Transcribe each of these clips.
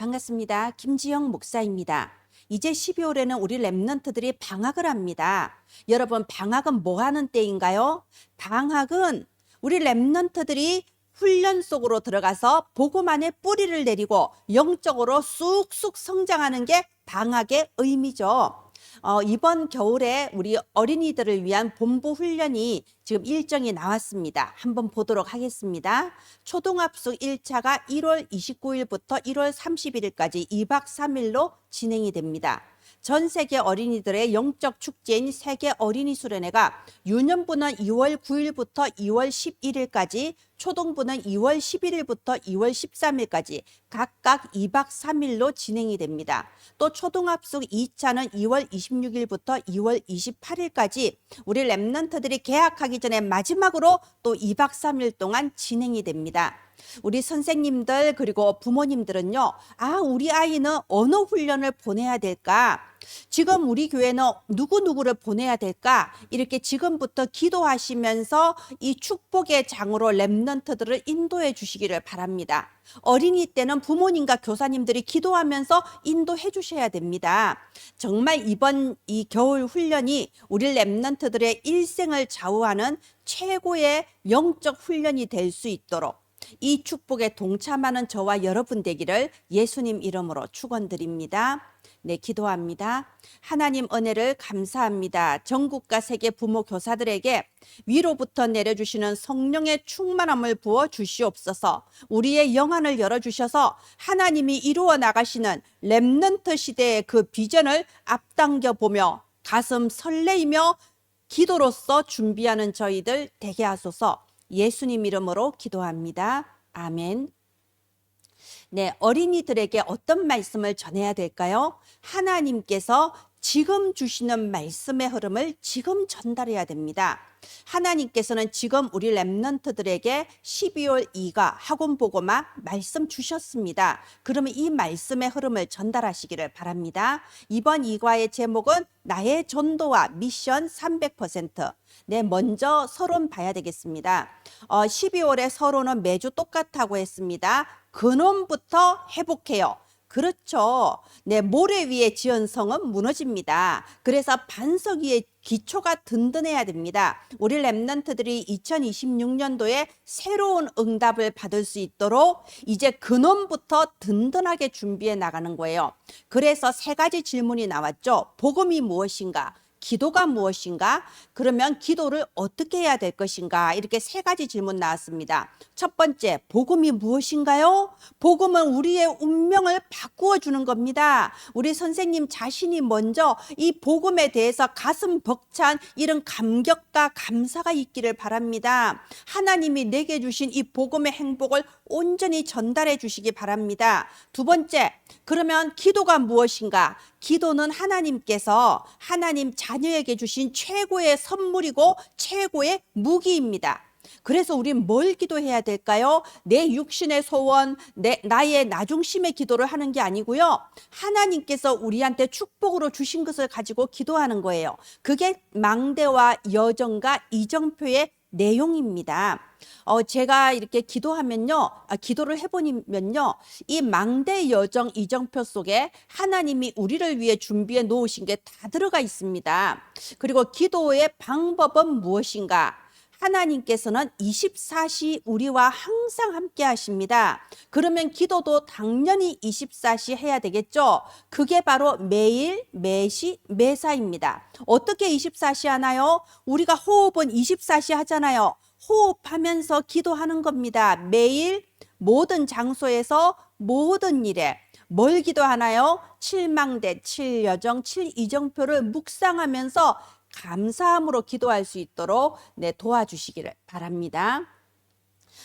반갑습니다. 김지영 목사입니다. 이제 12월에는 우리 랩런트들이 방학을 합니다. 여러분, 방학은 뭐 하는 때인가요? 방학은 우리 랩런트들이 훈련 속으로 들어가서 복음만의 뿌리를 내리고 영적으로 쑥쑥 성장하는 게 방학의 의미죠. 어, 이번 겨울에 우리 어린이들을 위한 본부 훈련이 지금 일정이 나왔습니다. 한번 보도록 하겠습니다. 초등학습 1차가 1월 29일부터 1월 31일까지 2박 3일로 진행이 됩니다. 전 세계 어린이들의 영적 축제인 세계 어린이 수련회가 유년부는 2월 9일부터 2월 11일까지, 초등부는 2월 11일부터 2월 13일까지 각각 2박 3일로 진행이 됩니다. 또 초등학습 2차는 2월 26일부터 2월 28일까지 우리 랩런트들이 개학하기 전에 마지막으로 또 2박 3일 동안 진행이 됩니다. 우리 선생님들 그리고 부모님들은요, 아, 우리 아이는 어느 훈련을 보내야 될까? 지금 우리 교회는 누구누구를 보내야 될까? 이렇게 지금부터 기도하시면서 이 축복의 장으로 랩런트들을 인도해 주시기를 바랍니다. 어린이 때는 부모님과 교사님들이 기도하면서 인도해 주셔야 됩니다. 정말 이번 이 겨울 훈련이 우리 랩런트들의 일생을 좌우하는 최고의 영적 훈련이 될 수 있도록 이 축복에 동참하는 저와 여러분 되기를 예수님 이름으로 축원드립니다. 네, 기도합니다. 하나님 은혜를 감사합니다. 전국과 세계 부모 교사들에게 위로부터 내려주시는 성령의 충만함을 부어 주시옵소서. 우리의 영안을 열어 주셔서 하나님이 이루어 나가시는 렘넌트 시대의 그 비전을 앞당겨 보며 가슴 설레이며 기도로서 준비하는 저희들 되게 하소서. 예수님 이름으로 기도합니다. 아멘. 네, 어린이들에게 어떤 말씀을 전해야 될까요? 하나님께서 지금 주시는 말씀의 흐름을 지금 전달해야 됩니다. 하나님께서는 지금 우리 랩런트들에게 12월 2가 학원 보고마 말씀 주셨습니다. 그러면 이 말씀의 흐름을 전달하시기를 바랍니다. 이번 2과의 제목은 나의 전도와 미션 300%. 네, 먼저 서론 봐야 되겠습니다. 어, 12월에 서론은 매주 똑같다고 했습니다. 근원부터 회복해요. 그렇죠. 네, 모래 위에 지은 성은 무너집니다. 그래서 반석 위에 기초가 든든해야 됩니다. 우리 랩런트들이 2026년도에 새로운 응답을 받을 수 있도록 이제 근원부터 든든하게 준비해 나가는 거예요. 그래서 세 가지 질문이 나왔죠. 복음이 무엇인가? 기도가 무엇인가? 그러면 기도를 어떻게 해야 될 것인가? 이렇게 세 가지 질문 나왔습니다. 첫 번째, 복음이 무엇인가요? 복음은 우리의 운명을 바꾸어 주는 겁니다. 우리 선생님 자신이 먼저 이 복음에 대해서 가슴 벅찬 이런 감격과 감사가 있기를 바랍니다. 하나님이 내게 주신 이 복음의 행복을 온전히 전달해 주시기 바랍니다. 두 번째, 그러면 기도가 무엇인가? 기도는 하나님께서 하나님 자녀에게 주신 최고의 선물이고 최고의 무기입니다. 그래서 우린 뭘 기도해야 될까요? 내 육신의 소원, 내 나의 나중심의 기도를 하는 게 아니고요. 하나님께서 우리한테 축복으로 주신 것을 가지고 기도하는 거예요. 그게 망대와 여정과 이정표의 내용입니다. 어, 제가 이렇게 기도하면요, 아, 기도를 해보면요, 이 망대 여정 이정표 속에 하나님이 우리를 위해 준비해 놓으신 게 다 들어가 있습니다. 그리고 기도의 방법은 무엇인가? 하나님께서는 24시 우리와 항상 함께 하십니다. 그러면 기도도 당연히 24시 해야 되겠죠? 그게 바로 매일, 매시, 매사입니다. 어떻게 24시 하나요? 우리가 호흡은 24시 하잖아요. 호흡하면서 기도하는 겁니다. 매일 모든 장소에서 모든 일에 뭘 기도하나요? 칠망대, 칠여정, 칠이정표를 묵상하면서 감사함으로 기도할 수 있도록 네, 도와주시기를 바랍니다.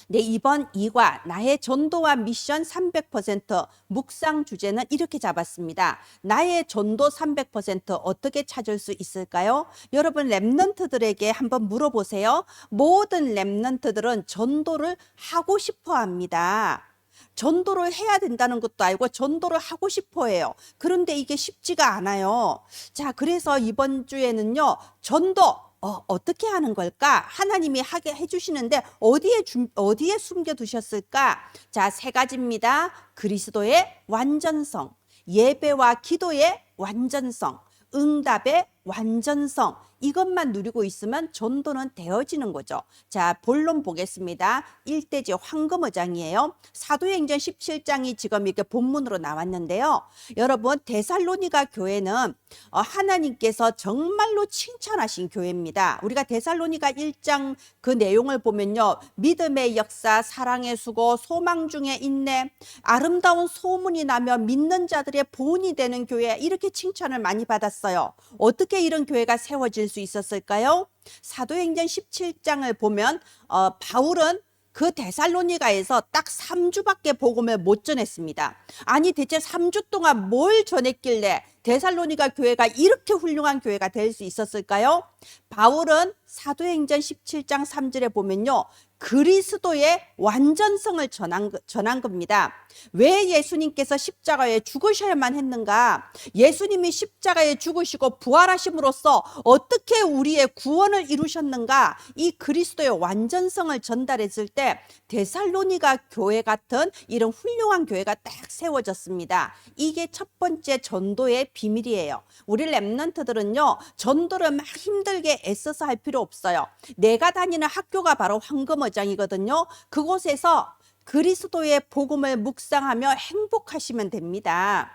네, 이번 2과 나의 전도와 미션 300% 묵상 주제는 이렇게 잡았습니다. 나의 전도 300% 어떻게 찾을 수 있을까요? 여러분 랩넌트들에게 한번 물어보세요. 모든 랩넌트들은 전도를 하고 싶어 합니다. 전도를 해야 된다는 것도 알고 전도를 하고 싶어 해요. 그런데 이게 쉽지가 않아요. 자, 그래서 이번 주에는요, 전도 어, 어떻게 하는 걸까? 하나님이 하게 해주시는데 어디에 준, 어디에 숨겨 두셨을까? 자, 세 가지입니다. 그리스도의 완전성, 예배와 기도의 완전성, 응답의 완전성. 이것만 누리고 있으면 전도는 되어지는 거죠. 자, 본론 보겠습니다. 일대지 황금어장이에요. 사도행전 17장이 지금 이렇게 본문으로 나왔는데요. 여러분, 데살로니가 교회는 어, 하나님께서 정말로 칭찬하신 교회입니다. 우리가 데살로니가 1장 그 내용을 보면요. 믿음의 역사, 사랑의 수고, 소망 중에 인내, 아름다운 소문이 나며 믿는 자들의 본이 되는 교회 이렇게 칭찬을 많이 받았어요. 어떻게 이런 교회가 세워질 수 있었을까요? 사도행전 17장을 보면 어, 바울은 그 데살로니가에서 딱 3주밖에 복음을 못 전했습니다. 아니 대체 3주 동안 뭘 전했길래 데살로니가 교회가 이렇게 훌륭한 교회가 될 수 있었을까요? 바울은 사도행전 17장 3절에 보면요. 그리스도의 완전성을 전한, 전한 겁니다. 왜 예수님께서 십자가에 죽으셔야만 했는가? 예수님이 십자가에 죽으시고 부활하심으로써 어떻게 우리의 구원을 이루셨는가? 이 그리스도의 완전성을 전달했을 때 데살로니가 교회 같은 이런 훌륭한 교회가 딱 세워졌습니다. 이게 첫 번째 전도의 비밀이에요. 우리 랩런트들은요, 전도를 막 힘들게 애써서 할 필요 없어요. 내가 다니는 학교가 바로 황금어 장이거든요. 그곳에서 그리스도의 복음을 묵상하며 행복하시면 됩니다.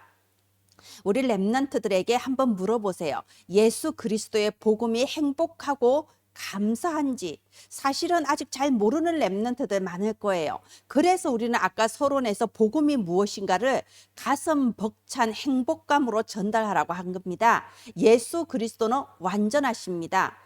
우리 랩런트들에게 한번 물어보세요. 예수 그리스도의 복음이 행복하고 감사한지 사실은 아직 잘 모르는 랩런트들 많을 거예요. 그래서 우리는 아까 서론에서 복음이 무엇인가를 가슴 벅찬 행복감으로 전달하라고 한 겁니다. 예수 그리스도는 완전하십니다.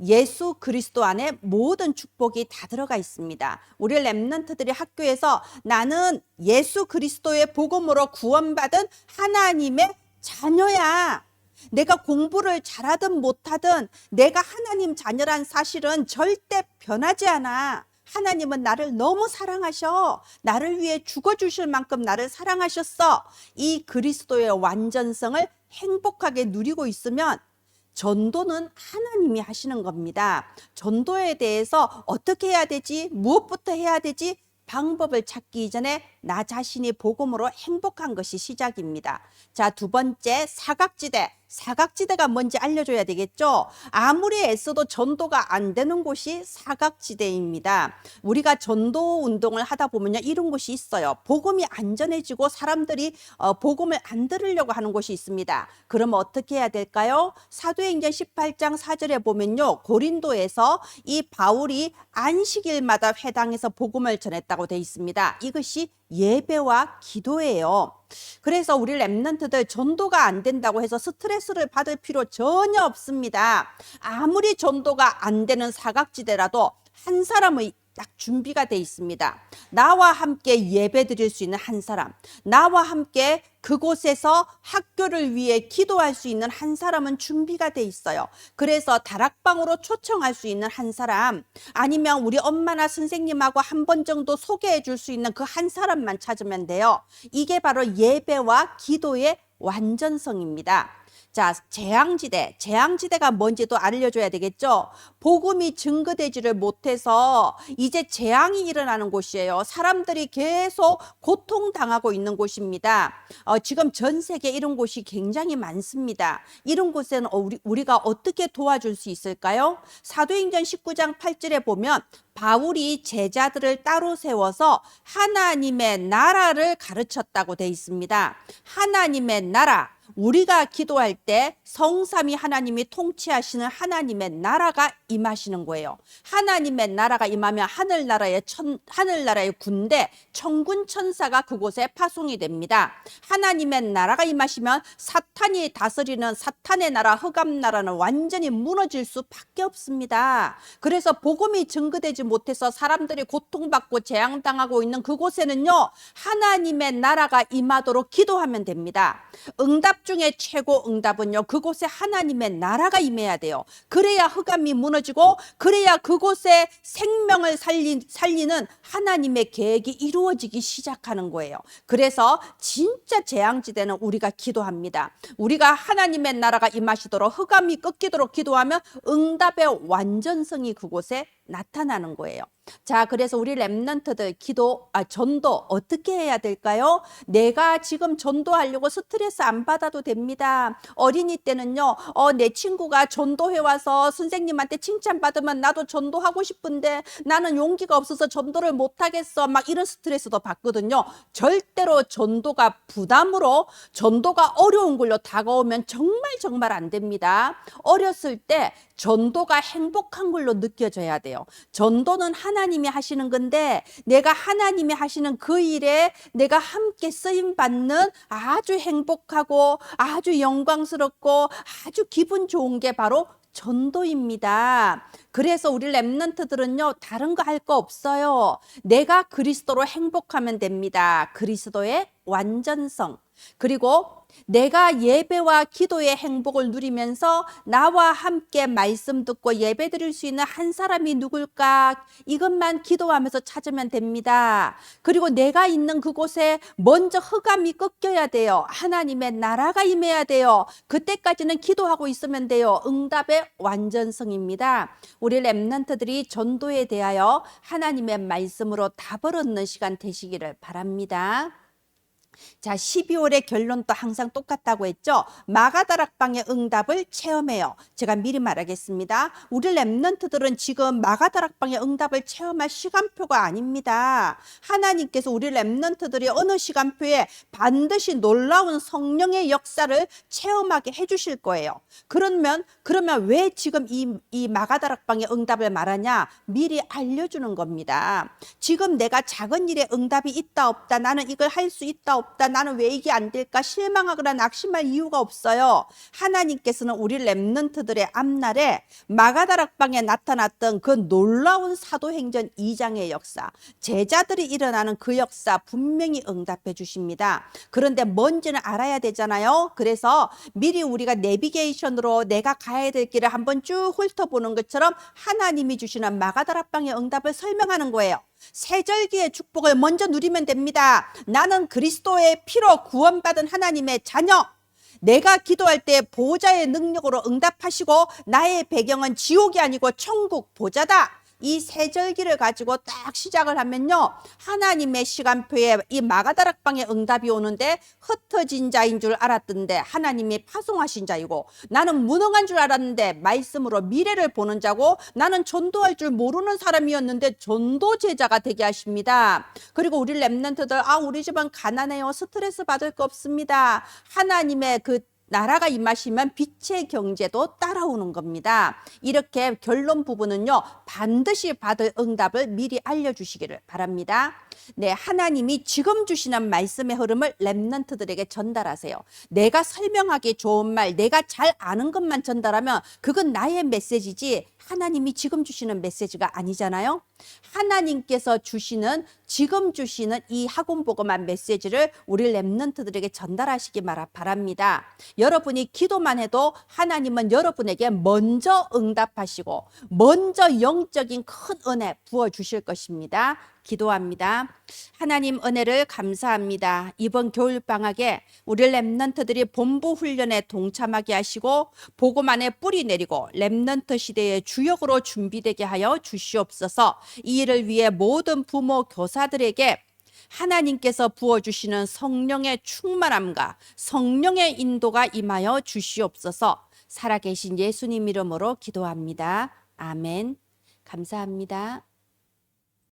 예수 그리스도 안에 모든 축복이 다 들어가 있습니다. 우리 랩런트들이 학교에서 나는 예수 그리스도의 복음으로 구원받은 하나님의 자녀야. 내가 공부를 잘하든 못하든 내가 하나님 자녀란 사실은 절대 변하지 않아. 하나님은 나를 너무 사랑하셔. 나를 위해 죽어주실 만큼 나를 사랑하셨어. 이 그리스도의 완전성을 행복하게 누리고 있으면 전도는 하나님이 하시는 겁니다. 전도에 대해서 어떻게 해야 되지? 무엇부터 해야 되지? 방법을 찾기 이전에 나 자신이 복음으로 행복한 것이 시작입니다. 자, 두 번째, 사각지대. 사각지대가 뭔지 알려줘야 되겠죠? 아무리 애써도 전도가 안 되는 곳이 사각지대입니다. 우리가 전도 운동을 하다 보면요, 이런 곳이 있어요. 복음이 안전해지고 사람들이 어, 복음을 안 들으려고 하는 곳이 있습니다. 그럼 어떻게 해야 될까요? 사도행전 18장 4절에 보면요, 고린도에서 이 바울이 안식일마다 회당에서 복음을 전했다고 되어 있습니다. 이것이 예배와 기도예요. 그래서 우리 랩런트들 전도가 안 된다고 해서 스트레스를 받을 필요 전혀 없습니다. 아무리 전도가 안 되는 사각지대라도 한 사람의 딱 준비가 돼 있습니다. 나와 함께 예배 드릴 수 있는 한 사람, 나와 함께 그곳에서 학교를 위해 기도할 수 있는 한 사람은 준비가 돼 있어요. 그래서 다락방으로 초청할 수 있는 한 사람, 아니면 우리 엄마나 선생님하고 한 번 정도 소개해 줄 수 있는 그 한 사람만 찾으면 돼요. 이게 바로 예배와 기도의 완전성입니다. 자, 재앙지대. 재앙지대가 뭔지도 알려줘야 되겠죠? 복음이 증거되지를 못해서 이제 재앙이 일어나는 곳이에요. 사람들이 계속 고통당하고 있는 곳입니다. 어, 지금 전 세계 이런 곳이 굉장히 많습니다. 이런 곳에는 어, 우리, 우리가 어떻게 도와줄 수 있을까요? 사도행전 19장 8절에 보면 바울이 제자들을 따로 세워서 하나님의 나라를 가르쳤다고 돼 있습니다. 하나님의 나라. 우리가 기도할 때 성삼이 하나님이 통치하시는 하나님의 나라가 임하시는 거예요. 하나님의 나라가 임하면 하늘나라의 천, 하늘나라의 군대, 천군 천사가 그곳에 파송이 됩니다. 하나님의 나라가 임하시면 사탄이 다스리는 사탄의 나라, 흑암 나라는 완전히 무너질 수밖에 없습니다. 그래서 복음이 증거되지 못해서 사람들이 고통받고 재앙당하고 있는 그곳에는요, 하나님의 나라가 임하도록 기도하면 됩니다. 응답 중에 최고 응답은요. 그곳에 하나님의 나라가 임해야 돼요. 그래야 흑암이 무너지고 그래야 그곳에 생명을 살리, 살리는 하나님의 계획이 이루어지기 시작하는 거예요. 그래서 진짜 재앙지대는 우리가 기도합니다. 우리가 하나님의 나라가 임하시도록 흑암이 꺾이도록 기도하면 응답의 완전성이 그곳에 나타나는 거예요. 자, 그래서 우리 랩런트들 기도, 아, 전도 어떻게 해야 될까요? 내가 지금 전도하려고 스트레스 안 받아도 됩니다. 어린이 때는요, 어, 내 친구가 전도해 와서 선생님한테 칭찬받으면 나도 전도하고 싶은데 나는 용기가 없어서 전도를 못하겠어. 막 이런 스트레스도 받거든요. 절대로 전도가 부담으로 전도가 어려운 걸로 다가오면 정말 정말 안 됩니다. 어렸을 때 전도가 행복한 걸로 느껴져야 돼요. 전도는 하나 님이 하시는 건데 내가 하나님이 하시는 그 일에 내가 함께 쓰임 받는 아주 행복하고 아주 영광스럽고 아주 기분 좋은 게 바로 전도입니다. 그래서 우리 랩런트들은요, 다른 거 할거 없어요. 내가 그리스도로 행복하면 됩니다. 그리스도의 완전성. 그리고 내가 예배와 기도의 행복을 누리면서 나와 함께 말씀 듣고 예배 드릴 수 있는 한 사람이 누굴까? 이것만 기도하면서 찾으면 됩니다. 그리고 내가 있는 그곳에 먼저 흑암이 꺾여야 돼요. 하나님의 나라가 임해야 돼요. 그때까지는 기도하고 있으면 돼요. 응답의 완전성입니다. 우리 랩런트들이 전도에 대하여 하나님의 말씀으로 답을 얻는 시간 되시기를 바랍니다. 자, 12월의 결론도 항상 똑같다고 했죠. 마가다락방의 응답을 체험해요. 제가 미리 말하겠습니다. 우리 랩런트들은 지금 마가다락방의 응답을 체험할 시간표가 아닙니다. 하나님께서 우리 랩런트들이 어느 시간표에 반드시 놀라운 성령의 역사를 체험하게 해주실 거예요. 그러면 그러면 왜 지금 이, 이 마가다락방의 응답을 말하냐? 미리 알려주는 겁니다. 지금 내가 작은 일에 응답이 있다 없다 나는 이걸 할 수 있다 없다 나는 왜 이게 안 될까 실망하거나 낙심할 이유가 없어요. 하나님께서는 우리 랩런트들의 앞날에 마가다락방에 나타났던 그 놀라운 사도행전 2장의 역사 제자들이 일어나는 그 역사 분명히 응답해 주십니다. 그런데 뭔지는 알아야 되잖아요. 그래서 미리 우리가 내비게이션으로 내가 가야 될 길을 한번 쭉 훑어보는 것처럼 하나님이 주시는 마가다락방의 응답을 설명하는 거예요. 세절기의 축복을 먼저 누리면 됩니다. 나는 그리스도의 피로 구원받은 하나님의 자녀. 내가 기도할 때 보좌의 능력으로 응답하시고 나의 배경은 지옥이 아니고 천국 보좌다. 이 세절기를 가지고 딱 시작을 하면요. 하나님의 시간표에 이 마가다락방에 응답이 오는데 흩어진 자인 줄 알았던데 하나님이 파송하신 자이고 나는 무능한 줄 알았는데 말씀으로 미래를 보는 자고 나는 전도할 줄 모르는 사람이었는데 전도 제자가 되게 하십니다. 그리고 우리 랩런트들 아 우리 집은 가난해요. 스트레스 받을 거 없습니다. 하나님의 그 나라가 임하시면 빛의 경제도 따라오는 겁니다. 이렇게 결론 부분은요, 반드시 받을 응답을 미리 알려주시기를 바랍니다. 네, 하나님이 지금 주시는 말씀의 흐름을 랩런트들에게 전달하세요. 내가 설명하기 좋은 말, 내가 잘 아는 것만 전달하면 그건 나의 메시지지 하나님이 지금 주시는 메시지가 아니잖아요. 하나님께서 주시는 지금 주시는 이 학원 보고만 메시지를 우리 랩런트들에게 전달하시기 바랍니다. 여러분이 기도만 해도 하나님은 여러분에게 먼저 응답하시고 먼저 영적인 큰 은혜 부어 주실 것입니다. 기도합니다. 하나님 은혜를 감사합니다. 이번 겨울 방학에 우리 랩런트들이 본부 훈련에 동참하게 하시고 보고만에 뿌리 내리고 랩런트 시대의 주역으로 준비되게 하여 주시옵소서. 이 일을 위해 모든 부모 교사들에게 하나님께서 부어주시는 성령의 충만함과 성령의 인도가 임하여 주시옵소서 살아계신 예수님 이름으로 기도합니다. 아멘. 감사합니다.